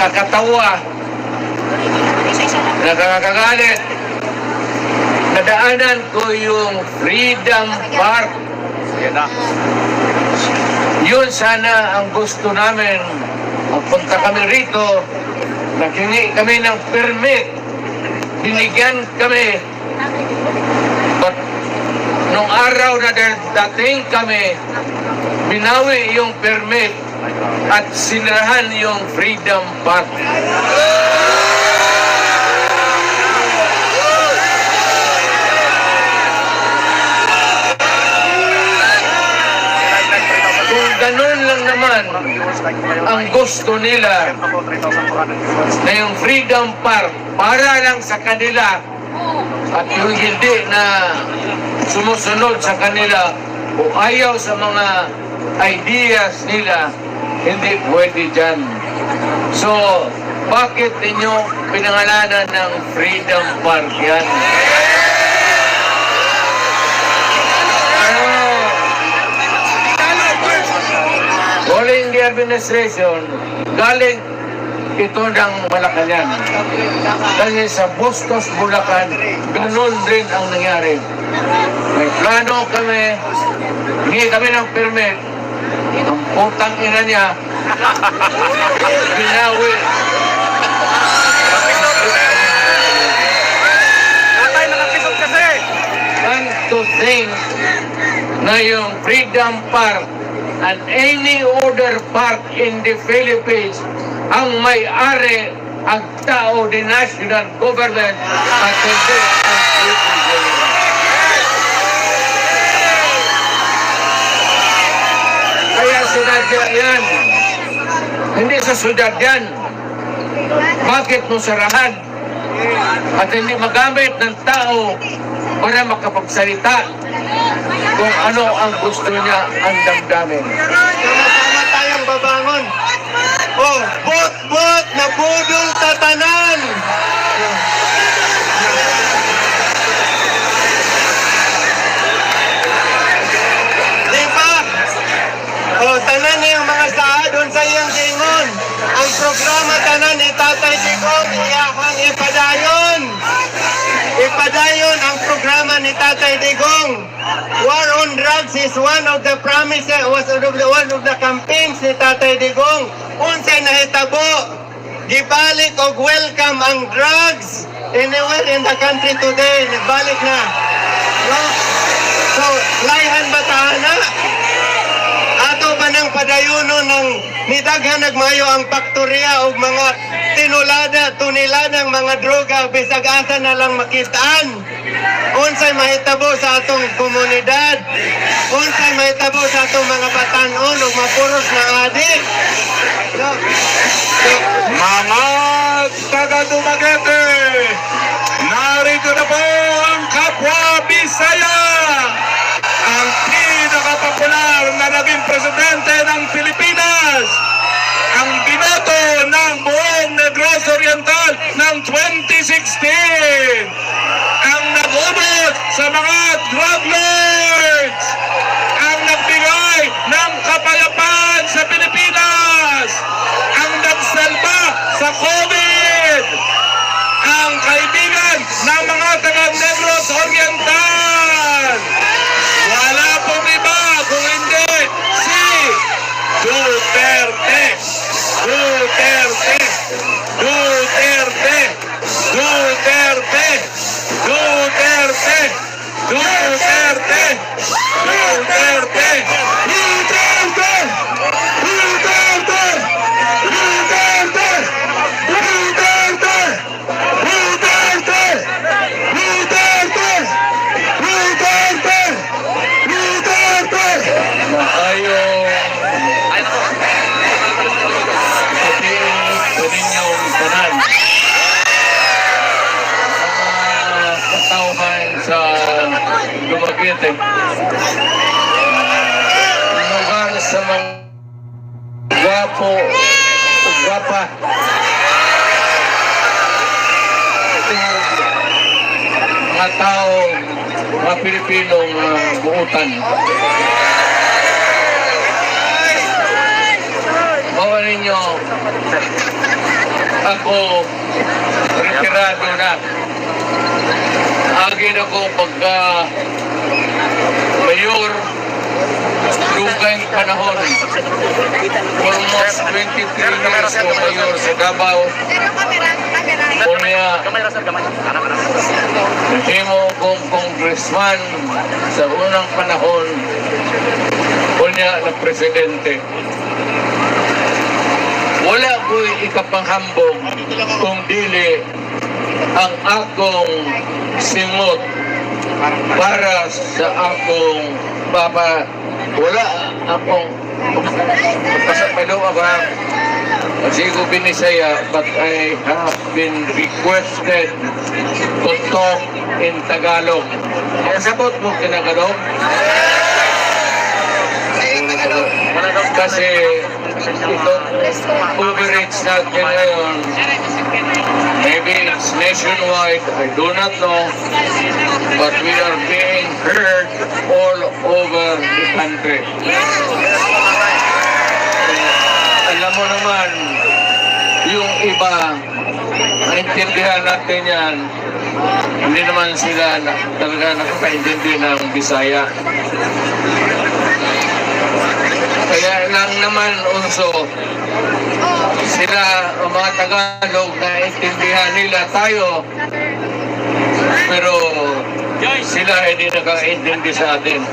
nakakatawa, nakakagalit. Nadaanan ko yung Freedom Park. Yan na. Yun sana ang gusto namin. Magpunta kami rito, nakingi kami ng permit. Binigyan kami. But nung araw na dating kami, binawi yung permit at sinirahan yung Freedom Park. Kung ganun lang naman ang gusto nila na yung Freedom Park para lang sa kanila at yung hindi na sumusunod sa kanila o ayaw sa mga ideas nila, hindi pwede dyan. So, bakit ninyo pinangalanan ng Freedom Park yan? Ano, Following the administration, galing ito ng Malacanang. Kasi sa Bustos, Bulacan, ganun din ang nangyari. May plano kami, hingi kami ng permit, ang putang ina niya, binawi. Natay, nakapisot kasi. And to think na yung Freedom Park and any other park in the Philippines ang may-ari ang tao, the national government at hindi ang citizen. Sinadya yan. Hindi sa syudad yan. Bakit mo sarahan? At hindi magamit ng tao para makapagsalita kung ano ang gusto niya ang damdamin. Sama-sama tayong babangon. Oh, bot-bot na budol tatanan. Di Oh, tanan niya yung mga saadon sa iyang gingon. Ang programa tanan ni Tatay Digong iyahang ipadayon. Ipadayon ang programa ni Tatay Digong. War on drugs is one of the promises, was one of the, campaigns ni Tatay Digong. Unsay nahitabo, gibalik og welcome ang drugs anywhere in the country today. Nibalik na. No? So, layhan ba na? Ng padayuno ng nidaghan nagmayo ang paktorya o mga tinulada, tuniladang mga droga bisag asa na lang makitaan. Unsay mahitabo sa atong komunidad. Unsay mahitabo sa atong mga batanon o mapuros na adik. So, so, Mga taga narito na po ang kapwa Bisaya, pinakapopular na naging presidente ng Pilipinas, ang binoto ng buong Negros Oriental ng 2016, ang nagubot sa mga drug lords, ang nagbigay ng kapayapaan sa Pilipinas, ang nagsalba sa COVID, ang kaibigan ng mga taga Negros Oriental. Gwapo o gwapa. Mga tao, mga Pilipinong uh, buutan. Bawa ninyo, ako retirado na. Agin ako pagka mayor, dugay panahon. Almost 23 years ko mayor sa Davao. Kunya, Himo kong congressman sa unang panahon, kunya na presidente. Wala ko'y ikapanghambog kung dili ang akong singot para sa akong baba. Wala akong pasapalo ba? Kasi ko binisaya, but I have been requested to talk in Tagalog. Kaya sabot mo kinagalog? Kasi coverage natin ngayon, maybe it's nationwide, I do not know, but we are being heard all over the country. Alam mo naman, yung iba, naintindihan natin yan, hindi naman sila talaga nakakaintindi ng Bisaya. Kaya lang naman unso, sila, ang mga Tagalog, naintindihan nila tayo, pero sila hindi nakaintindi sa atin.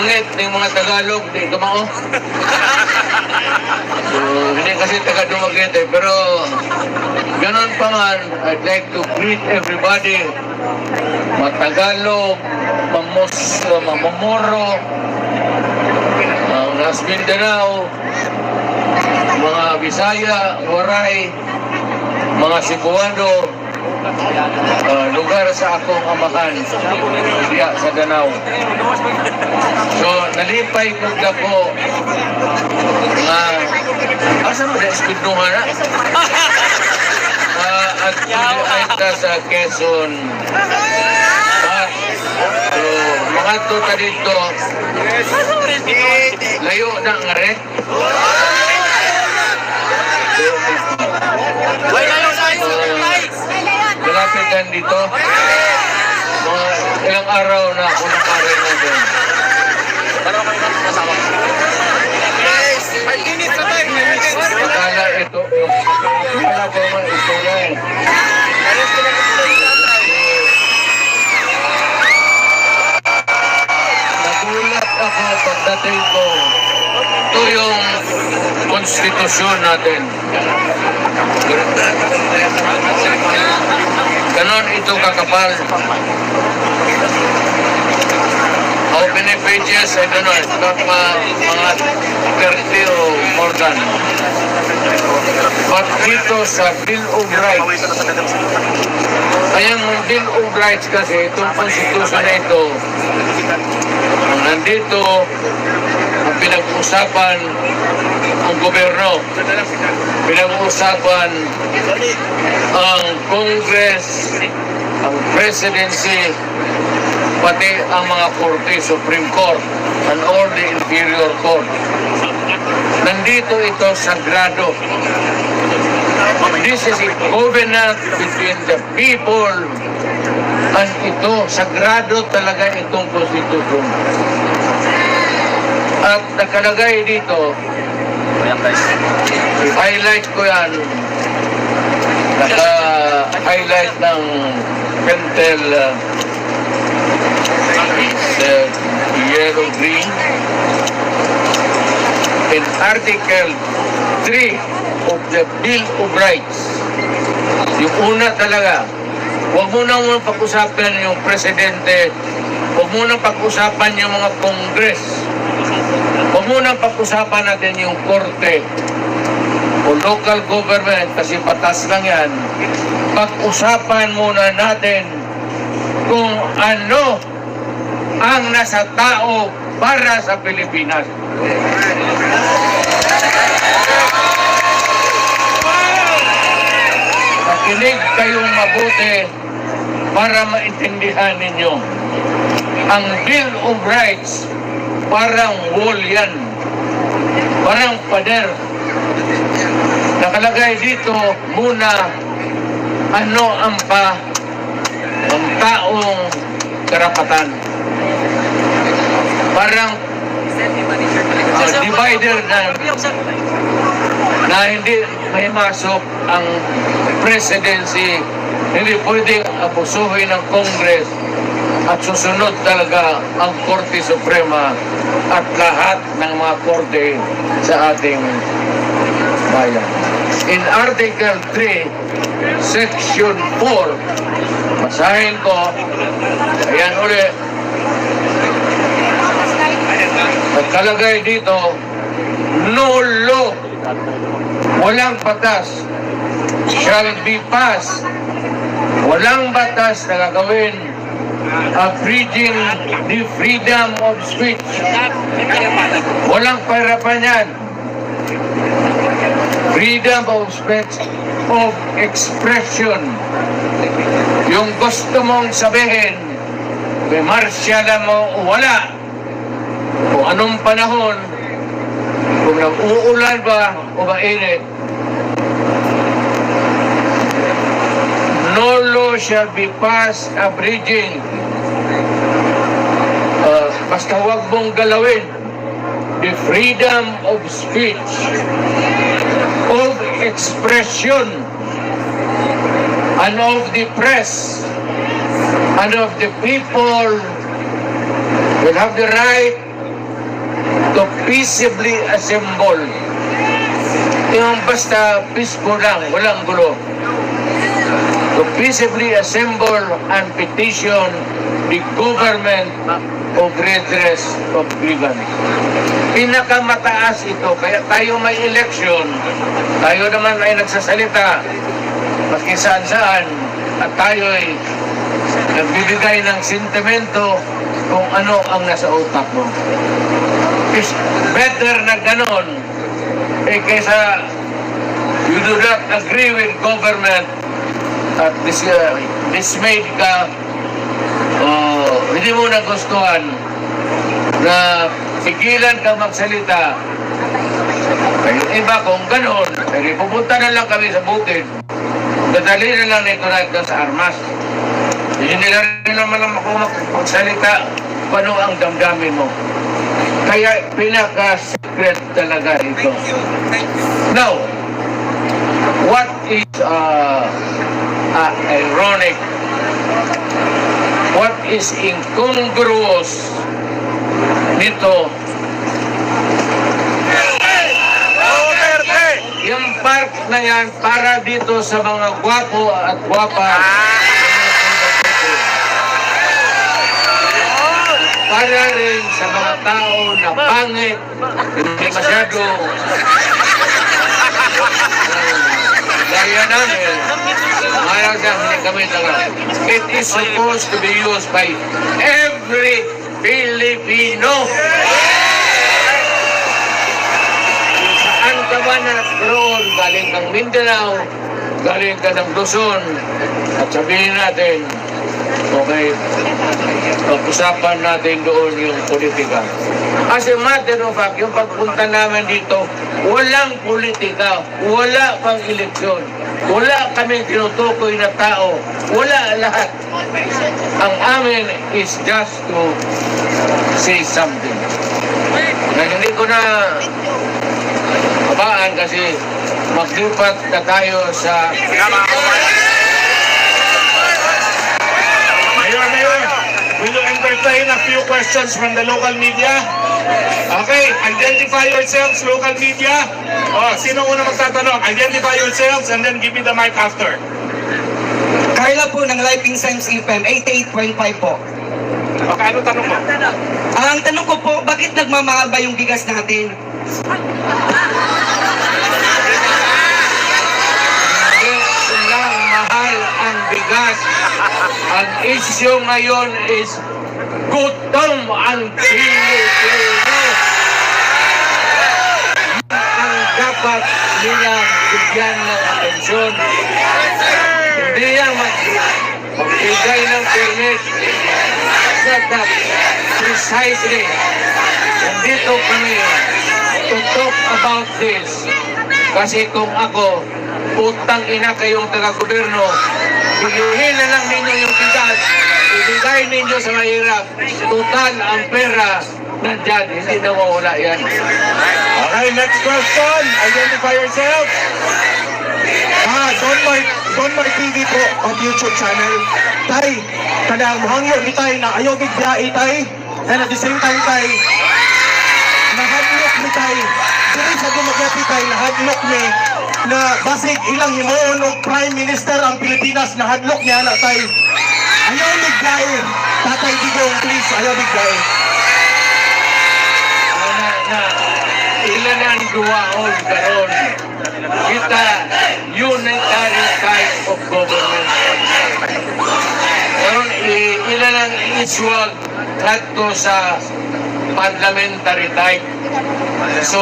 Net ng mga Tagalog, di kumao. So, hindi kasi taga Dumaguete, pero ganun pa man, I'd like to greet everybody, mga Tagalog, Mamos, Mamamoro, Las Mindanao, mga Bisaya, Waray, mga Cebuano, uh, lugar sa akong amahan, diya sa Danau. So, nalipay ko na po nga, asa mo na ispidungan na? Ah, at ay ta sa Quezon. Ah, so, mga tuta dito, layo na nga rin. Malapit yan dito. Mga ilang araw na ako nakarin na doon. Akala ito, akala ko man ito lang. Pagdating ko. Ito yung konstitusyon natin. Ganon ito kakapal. How many pages? I don't know. It's mga 30 o more than. But dito sa Bill of Rights, Ayang Bill of Rights kasi, itong konstitusyon na ito, nandito, ang pinag-uusapan ang gobyerno, pinag-uusapan ang Congress, ang Presidency, pati ang mga korte, Supreme Court, and all the inferior court. Nandito ito sagrado. This is a covenant between the people and ito, sagrado talaga itong konstitusyon. At nakalagay dito, highlight ko yan, naka-highlight ng Pentel uh, yellow green in Article 3 of the Bill of Rights. Yung una talaga, huwag mo na muna pag-usapan yung presidente, huwag mo na pag-usapan yung mga congress, huwag mo na pag-usapan natin yung korte o local government kasi patas lang yan. Pag-usapan muna natin kung ano ang nasa tao para sa Pilipinas. Makinig kayong mabuti para maintindihan ninyo. Ang Bill of Rights, parang wall yan. Parang pader. Nakalagay dito muna ano ang pa ang taong karapatan. Parang uh, divider na na hindi may masok ang presidency, hindi pwedeng abusuhin ng Congress at susunod talaga ang Korte Suprema at lahat ng mga korte sa ating bayan. In Article 3, Section 4, basahin ko, ayan ulit, Nagkalagay dito, no law, walang batas, shall be passed, walang batas na gagawin abridging the freedom of speech. Walang parapan yan. Freedom of speech, of expression. Yung gusto mong sabihin, may marsyala mo wala, kung anong panahon, kung nag-uulan ba o mainit, law shall be passed abridging. Uh, basta huwag mong galawin the freedom of speech, of expression, and of the press, and of the people will have the right to peaceably assemble. Yung basta peaceful lang, walang gulo. To peaceably assemble and petition the government of redress of grievance. Pinakamataas ito, kaya tayo may election, tayo naman ay nagsasalita, maski saan saan, at tayo ay nagbibigay ng sentimento kung ano ang nasa utak mo is better na ganon eh kaysa you do not agree with government at dis, uh, dismayed ka o hindi mo nagustuhan na pigilan ka magsalita. Ay iba kung ganon eh pupunta na lang kami sa bukid. Dadali na lang nito natin sa armas. Hindi na rin naman ako magsalita kung ano ang damdamin mo. Kaya pinaka-secret talaga ito. Now, what is uh, uh, ironic? What is incongruous nito? Yung park na yan para dito sa mga gwapo at gwapa. para rin sa mga tao na pangit, hindi masyado gaya namin, It is supposed to be used by every Filipino. Saan ka man naroon, galing kang Mindanao, galing ka ng Luzon, at sabihin natin, okay, pag-usapan natin doon yung politika. As a matter of fact, yung pagpunta namin dito, walang politika, wala pang eleksyon, wala kami tinutukoy na tao, wala lahat. Ang amin is just to say something. Na hindi ko na kabaan kasi maglipat na tayo sa entertain a few questions from the local media? Okay, identify yourselves, local media. Oh, sino una magtatanong? Identify yourselves and then give me the mic after. Carla po ng Life Insights FM, 88.5 po. Okay, ano tanong mo? Ang tanong ko po, bakit nagmamahal ba yung bigas natin? Mahal ang bigas. Ang issue ngayon is gutom ang Pilipino. Ang dapat nilang bigyan ng atensyon. Hindi yan mag magbigay ng permit. Not that. Precisely. Nandito kami to talk about this. Kasi kung ako, utang ina kayong taga-gobyerno, bigyan na lang ninyo yung bigas, ibigay ninyo sa mahirap. Total ang pera nandyan, hindi nawawala yan. Okay, next question. Identify yourself. Ah, Don Mark, Don Mark TV po on YouTube channel. Tay, kanang muhangyo ni tay na ayaw bigbiyae tay. And at the same time tay, nahadlok ni tay. Dili sa dumagyati tay, nahadlok ni na basig ilang himuon og Prime Minister ang Pilipinas nahadlok niya na tay. Ayaw bigbiyae. Tatay Digong, please, ayaw bigbiyae. na, na ilan ang duwaon karon kita unitary type of government karon ilan ang iswag kadto sa parliamentary type so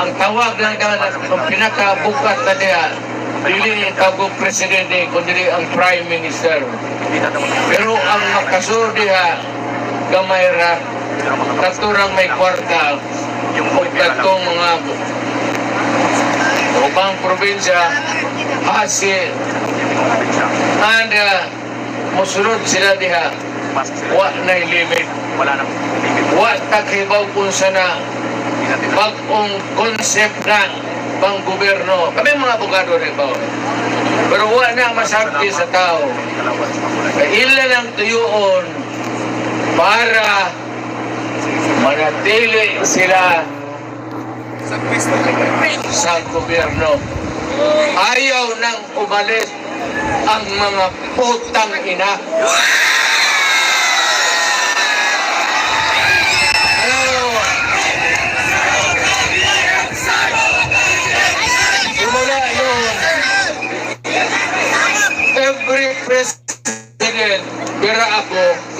ang tawag lang ka ang pinakabukat na diya dili ni tawag presidente kundi ang prime minister pero ang makasur diha gamay ra katurang may kwarta yung katong mga ubang probinsya hasi and uh, musunod sila diha wa na limit wala limit. Wa takhibaw kung sana bagong concept na pang gobyerno kami mga abogado rin ba pero wa na masabti sa tao Kailan ang tuyuon para manatili sila sa gobyerno. Ayaw nang umalis ang mga putang ina.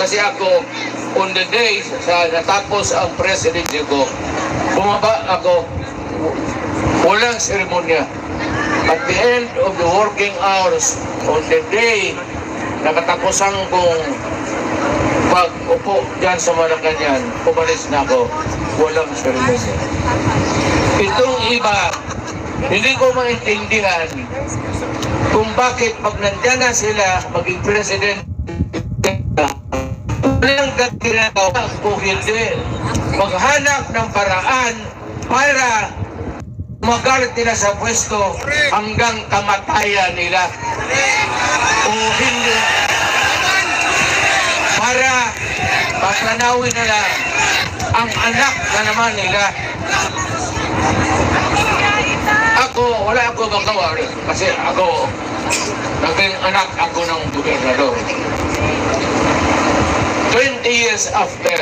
Kasi ako, on the day sa natapos ang presidency ko, bumaba ako, walang seremonya. At the end of the working hours, on the day, nakatapusan kong pag-upo dyan sa Malacanang, umalis na ako, walang seremonya. Itong iba, hindi ko maintindihan kung bakit pag nandyan na sila maging president walang ginagawa kung hindi maghanap ng paraan para magalit nila sa pwesto hanggang kamatayan nila o hindi para papanawin nila ang anak na naman nila ako, wala ako magawa. Kasi ako, naging anak ako ng gobernador. 20 years after,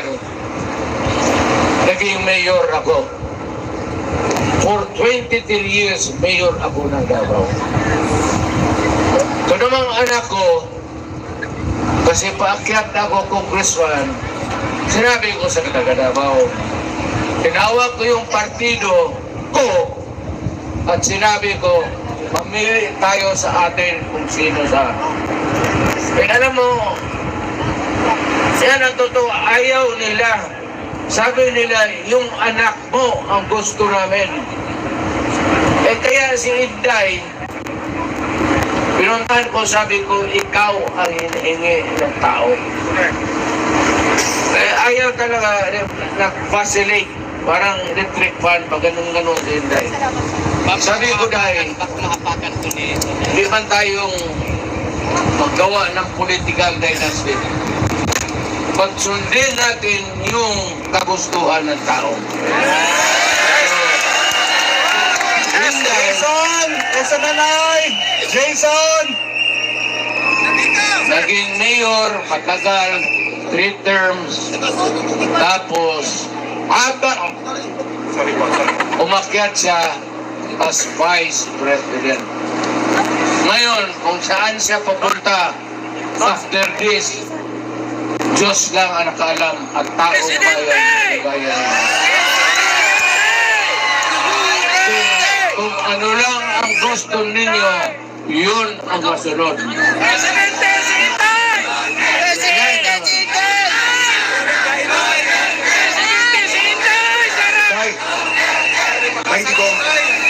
naging mayor ako. For 23 years, mayor ako ng Davao. Ito namang anak ko, kasi paakyat na ako congressman, sinabi ko sa taga Davao, tinawag ko yung partido ko at sinabi ko, mamili tayo sa atin kung sino sa... Eh, alam mo, yan ang totoo, ayaw nila. Sabi nila, yung anak mo ang gusto namin. Eh kaya si Inday, pinuntahan ko, sabi ko, ikaw ang hinihingi ng tao. Eh, ayaw talaga eh, nag-facilitate. Parang electric fan, pag ganun-ganun si Inday. Sabi ko dahil, hindi man tayong maggawa ng political dynasty. Pagsundin natin yung kagustuhan ng tao. Jason! Esa nanay! Jason! Naging mayor, matagal, three terms, tapos po, sorry. umakyat siya as vice president. Ngayon, kung saan siya papunta after this, Diyos lang ang nakaalam at tao bayan, bayan. Kung, kung ano lang ang gusto ninyo, yun ang masunod. Di ko.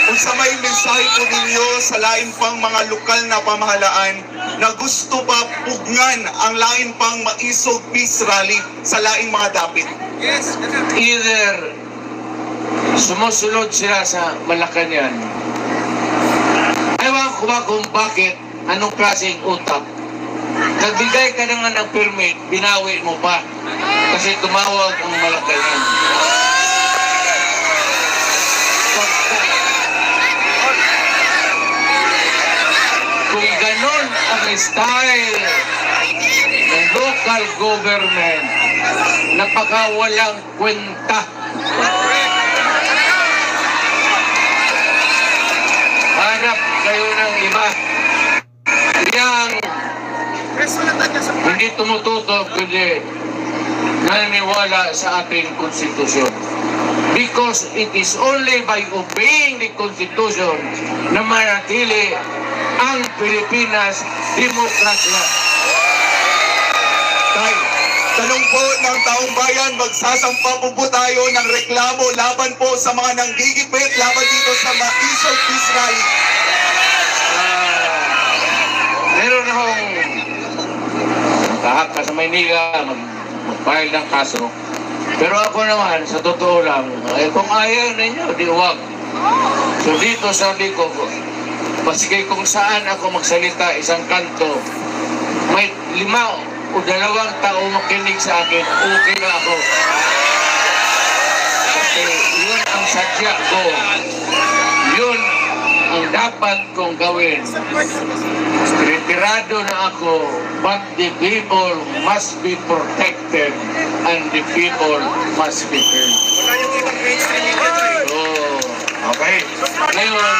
unsa may mensahe po ninyo sa lain pang mga lokal na pamahalaan na gusto pa pugnan ang lain pang maisog peace rally sa laing mga dapit? Either sumusunod sila sa Malacanang. Ewan ko ba kung bakit, anong klaseng utak. Nagbigay ka na nga ng permit, binawi mo pa. Kasi tumawag ang Malacanang. Kung ganon ang style ng local government, napakawalang kwenta. Hanap kayo ng iba. Yang hindi tumututok kundi naniniwala sa ating konstitusyon. Because it is only by obeying the Constitution na manatili ang Pilipinas demokrasya. Tay, tanong po ng taong bayan, magsasampa po po tayo ng reklamo laban po sa mga nanggigipit laban dito sa maisog peace rally. Ah, meron akong kahaka sa Maynila mag, mag-file ng kaso. Pero ako naman, sa totoo lang, eh, kung ayaw ninyo, di wag. So dito sabi ko, paski kung saan ako magsalita isang kanto, may lima o dalawang tao makinig sa akin, okay na ako. Kasi yun ang sadya ko. Yun ang dapat kong gawin. Retirado na ako, but the people must be protected and the people must be heard. So, Okay.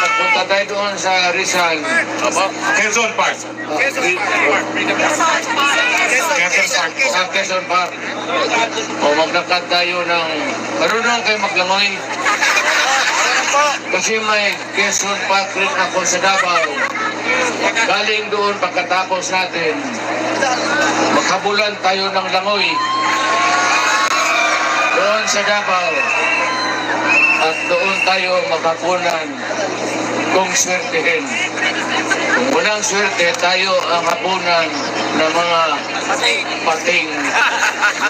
Nagpunta tayo doon sa Rizal. Aba, Quezon Park. Quezon Park. sa Quezon Park. O maglakad tayo ng... Marunong kayo maglangoy. Kasi may Quezon Park rin ako sa Davao. Galing doon pagkatapos natin, makabulan tayo ng langoy. Doon sa Davao. At doon tayo makapunan kung swertehin. Kung walang swerte, tayo ang hapunan ng mga pating